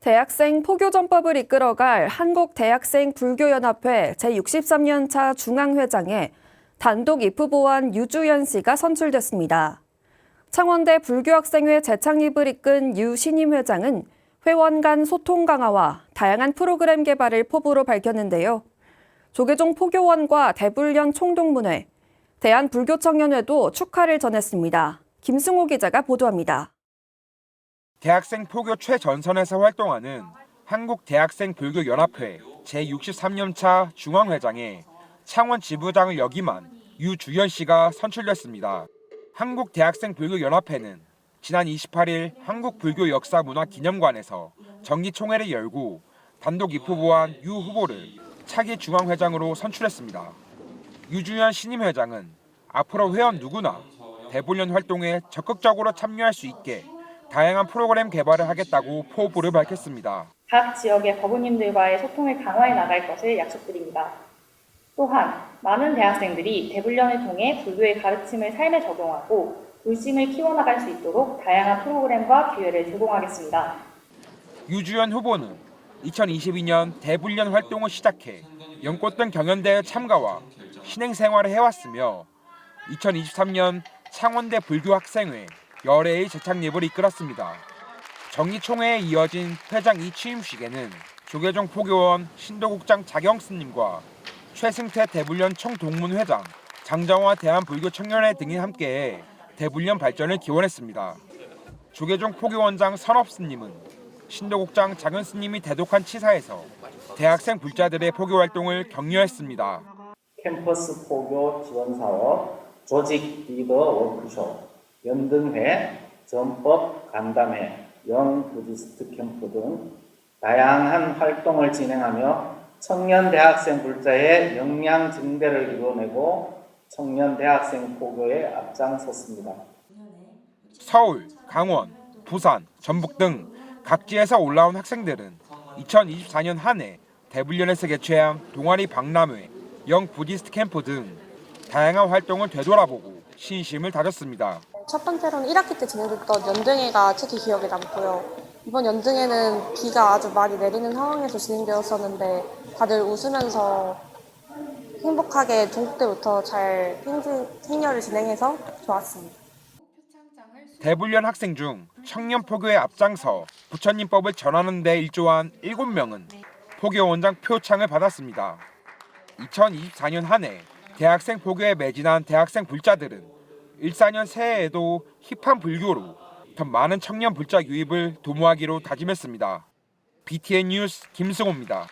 대학생 포교전법을 이끌어갈 한국대학생 불교연합회 제63년차 중앙회장에 단독 입후보한 유주연 씨가 선출됐습니다. 창원대 불교학생회 재창립을 이끈 유 신임 회장은 회원 간 소통 강화와 다양한 프로그램 개발을 포부로 밝혔는데요. 조계종 포교원과 대불련 총동문회, 대한불교청년회도 축하를 전했습니다. 김승호 기자가 보도합니다. 대학생 포교 최전선에서 활동하는 한국대학생 불교연합회 제63년차 중앙회장에 창원 지부장을 역임한 유주연 씨가 선출됐습니다. 한국대학생 불교연합회는 지난 28일 한국불교역사문화기념관에서 정기총회를 열고 단독 입후보한 유 후보를 차기 중앙회장으로 선출했습니다. 유주연 신임 회장은 앞으로 회원 누구나 대불련 활동에 적극적으로 참여할 수 있게 다양한 프로그램 개발을 하겠다고 포부를 밝혔습니다. 각 지역의 법우님들과의 소통을 강화해 나갈 것을 약속드립니다. 또한 많은 대학생들이 대불련을 통해 불교의 가르침을 삶에 적용하고 불심을 키워나갈 수 있도록 다양한 프로그램과 기회를 제공하겠습니다. 유주연 후보는 2022년 대불련 활동을 시작해 연꽃 등 경연대회 참가와 신행 생활을 해왔으며 2023년 창원대 불교학생회 열애의 재창립을 이끌었습니다. 정기총회에 이어진 회장 이 취임식에는 조계종 포교원 신도국장 자경스님과 최승태 대불련 총동문회장, 장정화 대한불교청년회 등이 함께해 대불련 발전을 기원했습니다. 조계종 포교원장 선업스님은 신도국장 장은스님이 대독한 치사에서 대학생 불자들의 포교 활동을 격려했습니다. 캠퍼스 포교 지원 사업, 조직 리더 워크숍, 연등회, 전법 간담회, 영 부디스트 캠프 등 다양한 활동을 진행하며 청년 대학생 불자의 역량 증대를 이뤄내고 청년 대학생 포교에 앞장섰습니다. 서울, 강원, 부산, 전북 등 각지에서 올라온 학생들은 2024년 한 해 대불련에서 개최한 동아리 박람회, 영 부디스트 캠프 등 다양한 활동을 되돌아보고 신심을 다졌습니다. 첫 번째로는 1학기 때 진행됐던 연등회가 특히 기억에 남고요. 이번 연등회는 비가 아주 많이 내리는 상황에서 진행되었었는데 다들 웃으면서 행복하게 중국 때부터 잘 행진, 행렬을 진행해서 좋았습니다. 대불련 학생 중 청년 포교의 앞장서 부처님법을 전하는 데 일조한 7명은 포교 원장 표창을 받았습니다. 2024년 한 해 대학생 포교에 매진한 대학생 불자들은 14년 새해에도 힙한 불교로 더 많은 청년 불자 유입을 도모하기로 다짐했습니다. BTN 뉴스 김승호입니다.